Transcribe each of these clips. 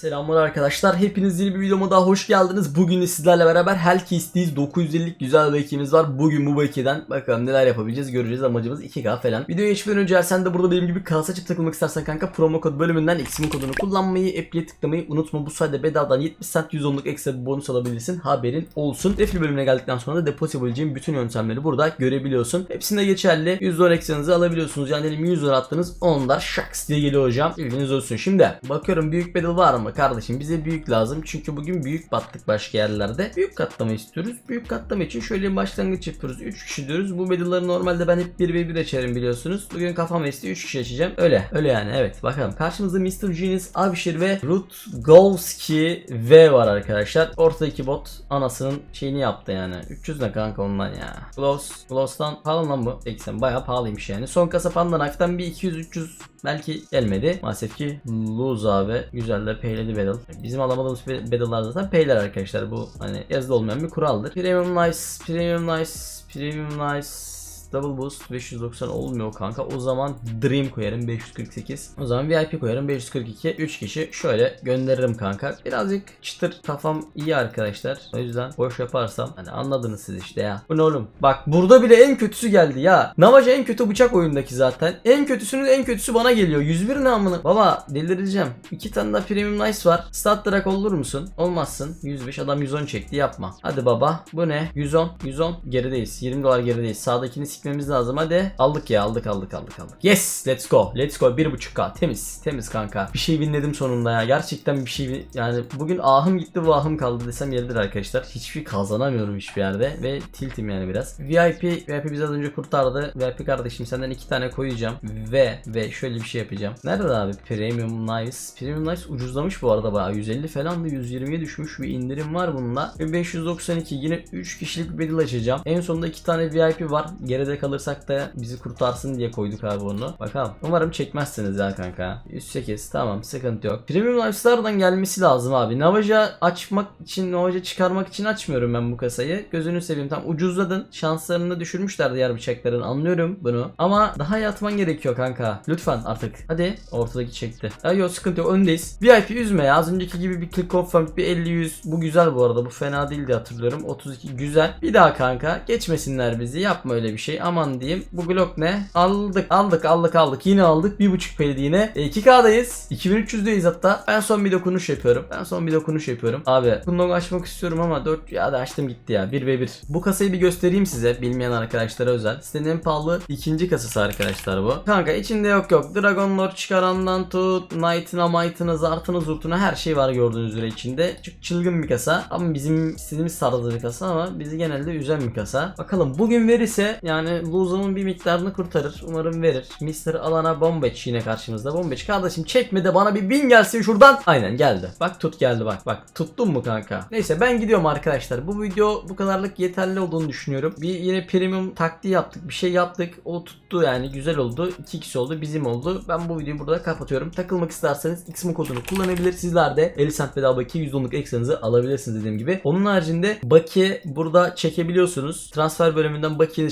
Selamlar arkadaşlar. Hepiniz yeni bir videoma daha hoş geldiniz. Bugün de sizlerle beraber Hellkey'deyiz. 950'lik güzel bakiyemiz var. Bugün bu bakiyeden bakalım neler yapabileceğiz göreceğiz. Amacımız 2K falan. Videoya geçmeden önce eğer sen de burada benim gibi kasa açıp takılmak istersen kanka promo kod bölümünden X'in kodunu kullanmayı, app'liye tıklamayı unutma. Bu sayede bedavadan 70 cent 110'luk ekstra bir bonus alabilirsin. Haberin olsun. Defil bölümüne geldikten sonra da depot yapabileceğin bütün yöntemleri burada görebiliyorsun. Hepsinde geçerli. 100 dolar ekstranızı alabiliyorsunuz. Yani elim 100 dolar attınız. Onlar şaks diye geliyor hocam. Bilginiz olsun. Şimdi bakıyorum büyük bedel var mı kardeşim? Bize büyük lazım. Çünkü bugün büyük battık başka yerlerde. Büyük katlama istiyoruz. Büyük katlama için şöyle bir başlangıç yapıyoruz. 3 kişi diyoruz. Bu bedelleri normalde ben hep 1 ve 1 açarım biliyorsunuz. Bugün kafam esti 3 kişi açacağım. Öyle. Öyle yani. Evet. Bakalım. Karşımızda Mr. Genius, Abişir ve Rutgolski V var arkadaşlar. Ortadaki bot anasının şeyini yaptı yani. 300 ne kanka ondan ya. Gloss. Gloss'tan pahalı lan bu. 80. Bayağı pahalıymış yani. Son kasa Panda Knife'dan bir 200-300 belki gelmedi. Maalesef ki lose abi. Güzel de payledi battle. Bizim alamadığımız battle'lar zaten payler arkadaşlar. Bu hani yazılı olmayan bir kuraldır. Premium nice, premium nice, premium nice. Double boost 590 olmuyor kanka. O zaman Dream koyarım 548. O zaman VIP koyarım 542. 3 kişi şöyle gönderirim kanka. Birazcık çıtır kafam iyi arkadaşlar. O yüzden boş yaparsam hani anladınız siz işte ya. Bu ne oğlum? Bak burada bile en kötüsü geldi ya. Navaja en kötü bıçak oyundaki zaten. En kötüsünün en kötüsü bana geliyor. 101 ne amına? Baba delireceğim. İki tane daha premium nice var. Stat drag olur musun? Olmazsın. 105 adam 110 çekti yapma. Hadi baba. Bu ne? 110. 110. Gerideyiz. 20 dolar gerideyiz. Sağdakini sikmemiz lazım. Hadi. Aldık ya aldık aldık aldık aldık. Yes. Let's go. Let's go. 1.5k. Temiz. Temiz kanka. Bir şey winledim sonunda ya. Gerçekten bir şey yani bugün ahım gitti bu ahım kaldı desem yeridir arkadaşlar. Hiçbir şey kazanamıyorum hiçbir yerde ve tiltim yani biraz. VIP VIP bizi az önce kurtardı. VIP kardeşim senden iki tane koyacağım ve ve şöyle bir şey yapacağım. Nerede abi Premium Nice? Premium Nice ucuzlamış bu arada bayağı. 150 falan da 120'ye düşmüş bir indirim var bunda. Ve 592 yine 3 kişilik bir battle açacağım. En sonunda 2 tane VIP var. Geride kalırsak da bizi kurtarsın diye koyduk abi onu. Bakalım. Umarım çekmezsiniz ya kanka. 108 tamam sıkıntı yok. Premium Life'lardan gelmesi lazım abi. Navaja açmak için, Navaja çıkarmak için açmıyorum ben bu kasayı. Gözünü seveyim tam ucuzladın. Şanslarını düşürmüşler diğer bıçakların. Anlıyorum bunu. Ama daha yatman gerekiyor kanka. Lütfen artık. Hadi. Ortadaki çekti. Ya yok sıkıntı yok. Öndeyiz. VIP üzme ya. Az önceki gibi bir click confirm bir 50-100. Bu güzel bu arada. Bu fena değildi hatırlıyorum. 32 güzel. Bir daha kanka. Geçmesinler bizi. Yapma öyle bir şey. Aman diyeyim. Bu blok ne? Aldık. Aldık aldık aldık. Yine aldık. 1.5 paydı yine. E, 2K'dayız. 2300'deyiz hatta. Ben son bir dokunuş yapıyorum. Ben son bir dokunuş yapıyorum. Abi bunu açmak istiyorum ama 4 ya da açtım gitti ya. 1 ve 1. Bu kasayı bir göstereyim size. Bilmeyen arkadaşlara özel. Sitenin en pahalı ikinci kasası arkadaşlar bu. Kanka içinde yok yok. Dragon Lord çıkarandan tut. Knight'ına, Might'ına, Zart'ına, Zurt'una her şey var gördüğünüz üzere içinde. Çok çılgın bir kasa. Ama bizim istediğimiz tarzda bir kasa ama bizi genelde üzen bir kasa. Bakalım bugün verirse yani Luzam'ın bir miktarını kurtarır. Umarım verir. Mr. Alana Bombeç yine karşımızda. Bombeç kardeşim çekme de bana bir bin gelsin şuradan. Aynen geldi. Bak tut geldi bak bak. Tuttun mu kanka? Neyse ben gidiyorum arkadaşlar. Bu video bu kadarlık yeterli olduğunu düşünüyorum. Bir yine premium taktiği yaptık. Bir şey yaptık. O tuttu yani güzel oldu. 2 kişi oldu. Bizim oldu. Ben bu videoyu burada kapatıyorum. Takılmak isterseniz XM kodunu kullanabilir. Sizler de 50 cent bedava bakiye %10'luk ekstranızı alabilirsiniz dediğim gibi. Onun haricinde bakiye burada çekebiliyorsunuz. Transfer bölümünden bakiye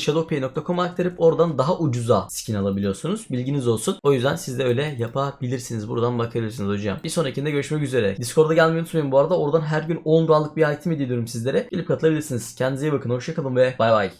shadowpay.com'a aktarıp oradan daha ucuza skin alabiliyorsunuz. Bilginiz olsun. O yüzden siz de öyle yapabilirsiniz. Buradan bakabilirsiniz hocam. Bir sonrakinde görüşmek üzere. Discord'a gelmeyi unutmayın bu arada. Oradan her gün 10 dolarlık bir item ediyorum sizlere. Gelip katılabilirsiniz. Kendinize iyi bakın. Hoşçakalın ve bay bay.